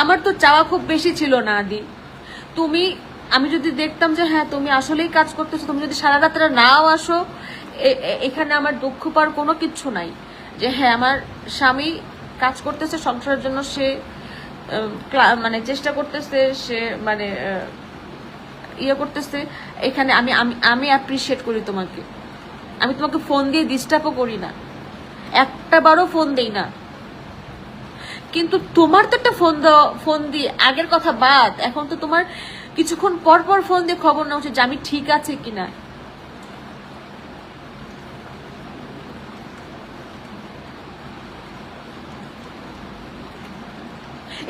আমার তো চাওয়া খুব বেশি ছিল না, আদি। তুমি, আমি যদি দেখতাম যে হ্যাঁ তুমি আসলেই কাজ করতেছো, তুমি যদি সারা রাত্রে নাও আসো এখানে আমার দুঃখ পাওয়ার কোনো কিচ্ছু নাই। যে হ্যাঁ আমার স্বামী কাজ করতেছে, সংসারের জন্য সে মানে চেষ্টা করতেছে, সে মানে ইয়ে করতেছে, এখানে আমি আমি অ্যাপ্রিসিয়েট করি তোমাকে। আমি তোমাকে ফোন দিয়ে ডিস্টার্বও করি না। একটা বারও ফোন দেই না। কিন্তু তোমার তো একটা ফোন ফোন দিয়ে, আগের কথা বাদ। এখন তো তোমার কিছুক্ষণ পর পর ফোন দিয়ে খবর নেওয়া উচিত যে আমি ঠিক আছে কিনা।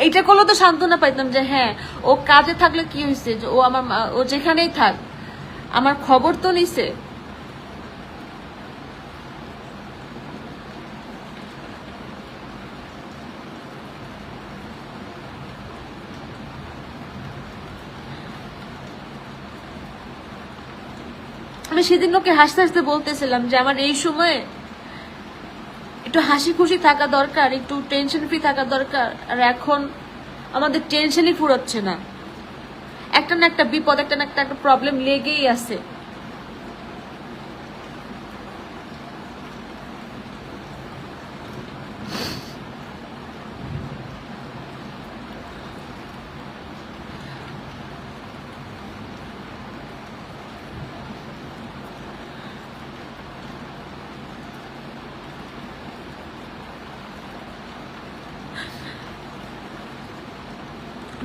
এইটা করলে তো সান্ত্বনা পাইতাম যে হ্যাঁ ও কাজে থাকলে কি হয়েছে ও আমার ও যেখানেই থাক, আমার খবর তো নিছে। আমি সেদিন ওকে হাসতে হাসতে বলতেছিলাম যে আমার এই সময়ে একটু হাসি খুশি থাকা দরকার, একটু টেনশন ফ্রি থাকা দরকার। আর এখন আমাদের টেনশনই ফুরোচ্ছে না। একটা না একটা বিপদ, একটা না একটা একটা প্রবলেম লেগেই আছে।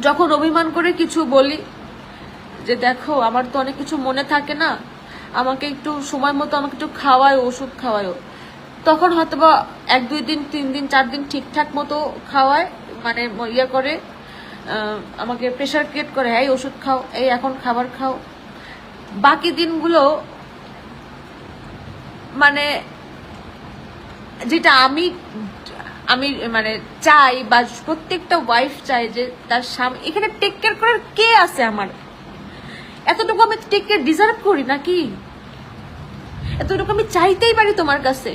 যখন অভিমান করে কিছু বলি, যে দেখো, আমার তো অনেক কিছু মনে থাকে না, আমাকে একটু সময় মতো আমাকে একটু খাওয়ায়, ওষুধ খাওয়ায়ও। তখন হয়তো বা এক, দুই দিন, তিন দিন, চার দিন ঠিকঠাক মতো খাওয়ায় মানে ইয়ে করে আমাকে প্রেশার ক্রিয়েট করে, এই ওষুধ খাও, এই এখন খাবার খাও। বাকি দিনগুলো মানে যেটা আমি আমি মানে চাই বা প্রত্যেকটা ওয়াইফ চাই যে তার স্বামী, এখানে টেক কেয়ার করার কে আছে আমার? এতটুকু আমি টেক কেয়ার ডিজার্ভ করি নাকি? এতটুকু আমি চাইতেই পারি তোমার কাছে।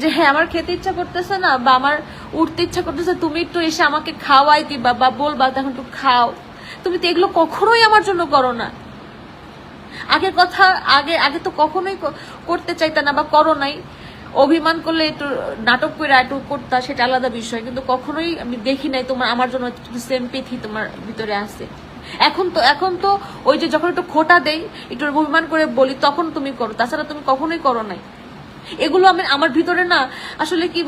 যে হ্যাঁ আমার খেতে ইচ্ছা করতেছে না বা আমার উঠতে ইচ্ছা করতেছে, তুমি একটু এসে আমাকে খাওয়াই দিবা বা বলবা তখন একটু খাও। তুমি তো এগুলো কখনোই আমার জন্য করো না। আগের কথা, আগে আগে তো কখনোই করতে চাইতা না বা করো নাই। অভিমান করলে একটু নাটক করে একটু করতা, সেটা আলাদা বিষয়। কিন্তু কখনোই আমি দেখি নাই তোমার, আমার জন্য সেম্পেথি তোমার ভিতরে আছে। এখন তো এখন তো ওই যে যখন একটু খোটা দেই, একটু অভিমান করে বলি, তখন তুমি করো। তাছাড়া তুমি কখনোই করো নাই। এগুলো আমি, আমার ভিতরে না, আসলে কি